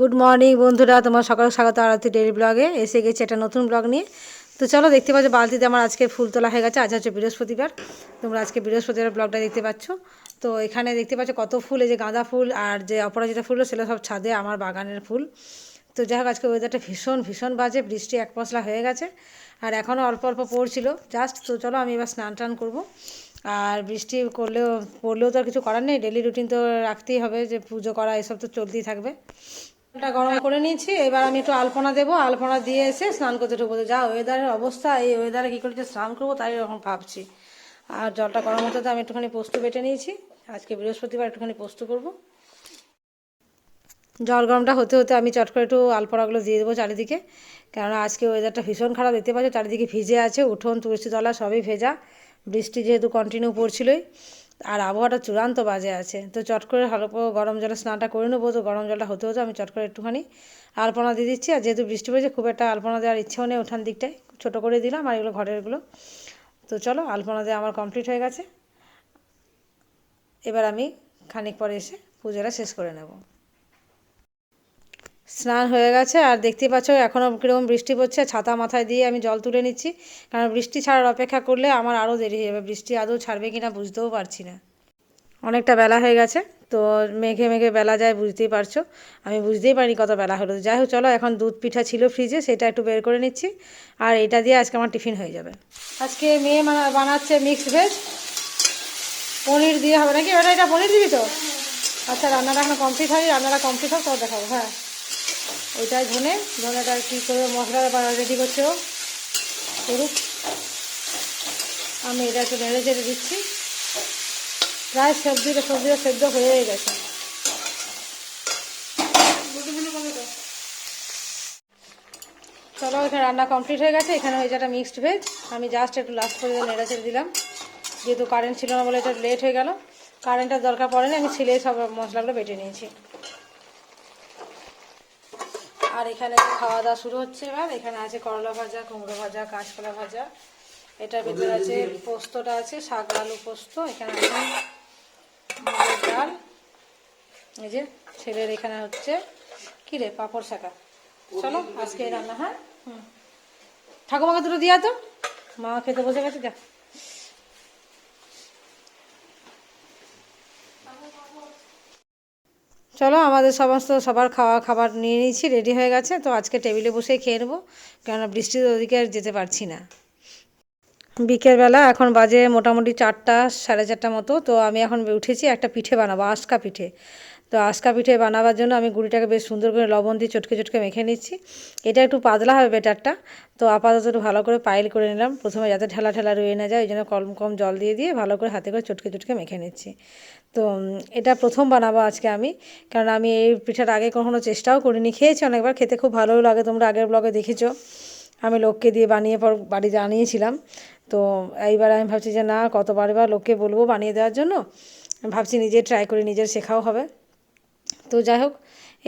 Good morning বন্ধুরা। তোমার সকাল স্বাগত আরতি ডেলি ব্লগে এসে গেছে একটা নতুন ব্লগ নিয়ে। তো চলো, দেখতে পাচ্ছ, বালতিতে আমার আজকে ফুল তোলা হয়ে গেছে। আজ হচ্ছে বৃহস্পতিবার। তোমরা আজকে বৃহস্পতিবার ব্লগটা দেখতে পাচ্ছ। তো এখানে দেখতে পাচ্ছ, কত ফুল, এই যে গাঁদা ফুল আর যে অপরাজিতা ফুল, সেগুলো সব ছাদে আমার বাগানের ফুল। তো যাই হোক, আজকে ওয়েদারটা ভীষণ ভীষণ বাজে। বৃষ্টি এক পশলা হয়ে গেছে। আর এখনও অল্প অল্প পড়ছিল। জাস্ট তো চলো, আমি এবার স্নান টান করব। আর বৃষ্টি করলেও, পড়লেও তো আর কিছু করার নেই। ডেলি রুটিন তো রাখতেই হবে যে পুজো করা, এসব তো চলতেই থাকবে। এটা গরম করে নিয়েছি, এবার আমি একটু আলপনা দেবো। আলপনা দিয়ে এসে স্নান করতে ঢুকবো। যা ওয়েদারের অবস্থা, এই ওয়েদারে কী করে যে স্নান করব তাই এরকম ভাবছি। আর জলটা গরম হতে তো আমি একটুখানি পোস্ত বেটে নিয়েছি। আজকে বৃহস্পতিবার একটুখানি পোস্ত করব। জল গরমটা হতে হতে আমি চট করে একটু আলপনাগুলো দিয়ে দেবো চারিদিকে। কেননা আজকে ওয়েদারটা ভীষণ খারাপ, দেখতে পাচ্ছ চারিদিকে ভিজে আছে, উঠোন তুলসীতলা সবই ভেজা। বৃষ্টি যেহেতু কন্টিনিউ পড়ছিলই। আর আবহাওয়াটা চূড়ান্ত বাজে আছে। তো চট করে হালকা গরম জলে স্নানটা করে নেব। তো গরম জলটা হতে হতে আমি চট করে একটুখানি আলপনা দিয়ে দিচ্ছি। আর যেহেতু বৃষ্টি পড়েছে, খুব একটা আলপনা দেওয়ার ইচ্ছেও নেই ওঠান দিকটায়। ছোটো করে দিলাম আর এগুলো ঘরেরগুলো তো চলো, আলপনা দেওয়া আমার কমপ্লিট হয়ে গেছে। এবার আমি খানিক পরে এসে পুজোটা শেষ করে নেব। স্নান হয়ে গেছে আর দেখতেই পাচ্ছ এখনও কীরকম বৃষ্টি পড়ছে, ছাতা মাথায় দিয়ে আমি জল তুলে নিচ্ছি। কারণ বৃষ্টি ছাড়ার অপেক্ষা করলে আমার আরও দেরি হয়ে যাবে। বৃষ্টি আদৌ ছাড়বে কি না বুঝতেও পারছি না। অনেকটা বেলা হয়ে গেছে, তো মেঘে মেঘে বেলা যায় বুঝতেই পারছ। আমি বুঝতেই পারিনি কত বেলা হলো। যাই হোক, চলো এখন দুধ পিঠা ছিল ফ্রিজে, সেটা একটু বের করে নিচ্ছি। আর এটা দিয়ে আজকে আমার টিফিন হয়ে যাবে। আজকে মেয়ে বানাচ্ছে মিক্সড ভেজ পনির দিয়ে হবে নাকি? ওটা, এটা পনির দিবি তো? আচ্ছা রান্নাটা এখন কমপ্লিট হয় রান্নাটা কমপ্লিট হোক তো দেখাবো। হ্যাঁ। ওইটাই ধনে। ধনেটা কী করে মশলা রেডি করছে ও। করুক। আমি এটা একটু নেড়ে চেড়ে দিচ্ছি। প্রায় সবজিটা সবজিটা সেদ্ধ হয়ে গেছে। চলো, এখানে রান্না কমপ্লিট হয়ে গেছে। এখানে হয়েছে একটা মিক্সড ভেজ আমি জাস্ট একটু লাস্ট করে নেড়ে চেড়ে দিলাম। যেহেতু কারেন্ট ছিল না বলে এটা লেট হয়ে গেল। কারেন্টের দরকার পড়েনি। আমি ছিলে সব মশলাগুলো বেটে নিয়েছি। আর এখানে খাওয়া দাওয়া শুরু হচ্ছে এবার, এখানে আছে করলা ভাজা, কুমড়ো ভাজা, কাঁচকলা ভাজা। এটার ভিতরে আছে পোস্তটা আছে, শাক আলু পোস্ত, এখানে আছে ডাল। এই যে ছেলের এখানে হচ্ছে, কি রে, পাঁপড় শাকা চলো, আজকে রান্না হ্যাঁ? হুম। ঠাকুমাকে দুটো দিয়া তো। মা খেতে বসে গেছে, যা। চলো আমাদের সমস্ত সবার খাওয়া খাবার নিয়ে নিয়েছি, রেডি হয়ে গেছে। তো আজকে টেবিলে বসে খেয়ে নেব, কেননা বৃষ্টির ওদিকে আর যেতে পারছি না। বিকেলবেলা এখন বাজে মোটামুটি চারটা, সাড়ে চারটা মতো। তো আমি এখন উঠেছি একটা পিঠে বানাবো আস্কা পিঠে। তো আস্কা পিঠে বানাবার জন্য আমি গুড়িটাকে বেশ সুন্দর করে লবণ দিয়ে চটকে চটকে মেখে নিচ্ছি। এটা একটু পাতলা হবে বেটারটা তো আপাতত একটু ভালো করে পাইল করে নিলাম। প্রথমে যাতে ঠেলা ঠেলা রয়ে না যায়, ওই জন্য কম কম জল দিয়ে দিয়ে ভালো করে হাতে করে চটকে চটকে মেখে নিচ্ছি। তো এটা প্রথম বানাবো আজকে আমি। কারণ আমি এই পিঠার আগে কখনো চেষ্টাও করিনি। খেয়েছি অনেকবার, খেতে খুব ভালোও লাগে। তোমরা আগের ব্লগে দেখেছ। আমি লোককে দিয়ে বানিয়ে পর বাড়িতে আনিয়েছিলাম তো এইবার আমি ভাবছি যে না, কতবার এবার লোককে বলব বানিয়ে দেওয়ার জন্য। ভাবছি নিজে ট্রাই করে, নিজের শেখাও হবে। তো যাই হোক,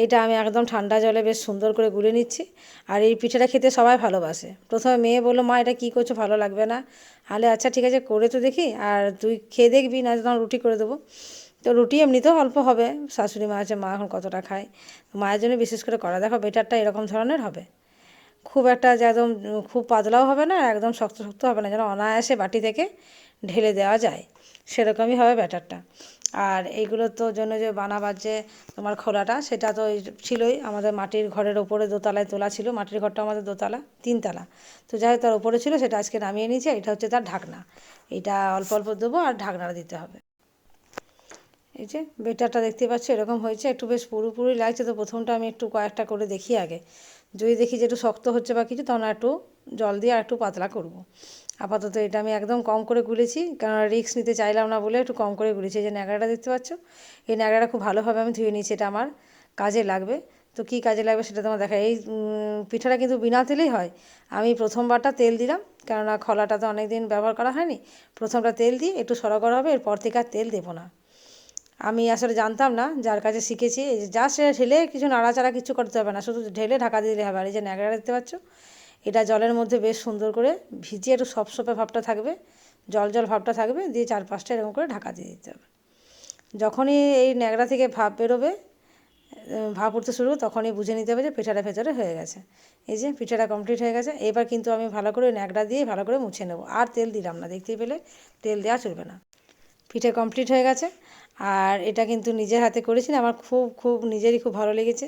এটা আমি একদম ঠান্ডা জলে বেশ সুন্দর করে গুলে নিচ্ছি। আর এই পিঠাটা খেতে সবাই ভালোবাসে। প্রথমে মেয়ে বলল, মা, এটা কী করছ? ভালো লাগবে না। আলে আচ্ছা ঠিক আছে করে তো দেখি, আর তুই খেয়ে দেখবি না তখন রুটি করে দেবো। তো রুটি এমনিতেও অল্প হবে। শাশুড়ি মা আছে, মা এখন কতটা খায়? মায়ের জন্য বিশেষ করে করা দেখো, বেটারটা এরকম ধরনের হবে। খুব একটা যে একদম, খুব পাতলাও হবে না, একদম শক্ত শক্ত হবে না, যেন অনায়াসে বাটি থেকে ঢেলে দেওয়া যায়। সেরকমই হবে ব্যাটারটা। আর এইগুলো তো জন্য যে বানাবার যে তোমার খোলাটা, সেটা তো ছিলই। আমাদের মাটির ঘরের ওপরে দোতলায় তোলা ছিল, মাটির ঘরটা আমাদের দোতলা, তিনতলা। তো যাই তার ওপরে ছিল, সেটা আজকে নামিয়ে নিয়েছে এটা হচ্ছে তার ঢাকনা। এটা অল্প অল্প দেবো আর ঢাকনাটা দিতে হবে। এই যে বেটারটা দেখতে পাচ্ছ, এরকম হয়েছে। একটু বেশ পুরোপুরি লাগছে, তো প্রথমটা আমি একটু কয়েকটা করে দেখি আগে। যদি দেখি যে একটু শক্ত হচ্ছে বা কিছু, তখন একটু জল দিয়ে আর একটু পাতলা করব। আপাতত এটা আমি একদম কম করে গুলেছি কারণ রিক্স নিতে চাইলাম না বলে একটু কম করে গুলেছি। এই যে ন্যাকড়াটা দেখতে পাচ্ছ, এই ন্যাকড়াটা খুব ভালোভাবে আমি ধুয়ে নিয়েছি, এটা আমার কাজে লাগবে। তো কী কাজে লাগবে সেটা তোমার দেখা এই পিঠাটা কিন্তু বিনা তেলেই হয়। আমি প্রথমবারটা তেল দিলাম, কেননা খলাটা তো অনেক দিন ব্যবহার করা হয়নি। প্রথমটা তেল দিই একটু সরা করা হবে, এরপর থেকে আর তেল দেবো না। আমি আসলে জানতাম না, যার কাছে শিখেছি যা সে ঢেলে কিছু নাড়াচাড়া কিছু করতে হবে না, শুধু ঢেলে ঢাকা দিলে হবে। আর এই যে ন্যাকড়া দেখতে পাচ্ছ এটা জলের মধ্যে বেশ সুন্দর করে ভিজিয়ে একটু সপসপে ভাবটা থাকবে, জল জল ভাবটা থাকবে, দিয়ে চার পাঁচটা এরকম করে ঢাকা দিয়ে দিতে হবে। যখনই এই ন্যাকড়া থেকে ভাব বেরোবে ভাপ উঠতে শুরু তখনই বুঝে নিতে হবে যে পিঠাটা ভেতরে হয়ে গেছে। এই যে পিঠাটা কমপ্লিট হয়ে গেছে, এবার কিন্তু আমি ভালো করে ন্যাকড়া দিয়ে ভালো করে মুছে নেব। আর তেল দিলাম না, দেখতেই পেলে তেল দেওয়া চলবে না। পিঠে কমপ্লিট হয়ে গেছে। আর এটা কিন্তু নিজের হাতে করেছি আমার খুব খুব নিজেরই খুব ভালো লেগেছে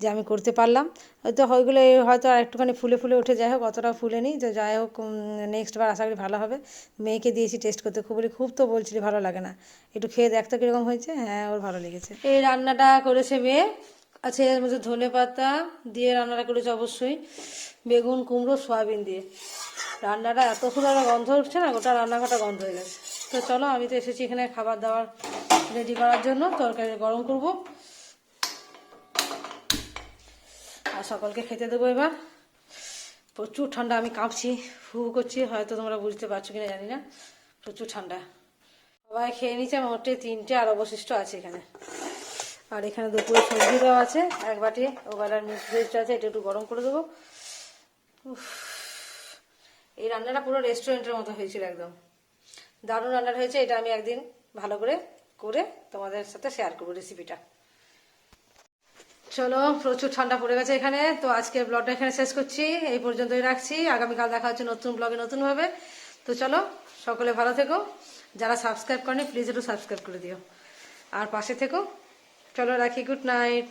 যে আমি করতে পারলাম। হয়তো ওইগুলো হয়তো আর একটুখানি ফুলে ফুলে উঠে যাই হোক অতটা ফুলে নিই। তো যাই হোক নেক্সট বার আশা করি ভালো হবে। মেয়েকে দিয়েছি টেস্ট করতে, খুব বলি, খুব তো বলছিলি ভালো লাগে না। একটু খেয়ে দেখতো কীরকম হয়েছে। হ্যাঁ ওর ভালো লেগেছে। এই রান্নাটা করেছে মেয়ে। আছে এর মধ্যে ধনে পাতা দিয়ে রান্নাটা করেছে অবশ্যই। বেগুন, কুমড়ো, সয়াবিন দিয়ে। রান্নাটা এত সুন্দর গন্ধ উঠছে না, গোটা রান্নাঘরটা গন্ধ হয়ে গেছে। তো চলো, আমি তো এসেছি এখানে খাবার দাবার রেডি করার জন্য তরকারি গরম করব। আর সকলকে খেতে দেবো এবার। প্রচুর ঠান্ডা, আমি কাঁপছি ফু করছি, হয়তো তোমরা বুঝতে পারছ কিনা জানি না। প্রচুর ঠান্ডা। সবাই খেয়ে নিচ্ছে মোটে তিনটে আর অবশিষ্ট আছে এখানে। আর এখানে দুপুরে সবজি দেওয়া আছে, এক বাটি ওবেলার মিক্স ভেজটা আছে, এটা একটু গরম করে দেবো। এই রান্নাটা পুরো রেস্টুরেন্টের মতো হয়েছিল একদম। দারুণ রান্নাটা হয়েছে, এটা আমি একদিন ভালো করে করে তোমাদের সাথে শেয়ার করব রেসিপিটা চলো, প্রচুর ঠান্ডা পড়ে গেছে এখানে, তো আজকে ব্লগটা এখানে শেষ করছি। এই পর্যন্তই রাখছি। আগামীকাল দেখা হচ্ছে নতুন ব্লগে নতুনভাবে। তো চলো, সকলে ভালো থেকো। যারা সাবস্ক্রাইব করেনি প্লিজ একটু সাবস্ক্রাইব করে দিও। আর পাশে থেকো। চলো রাখি গুড নাইট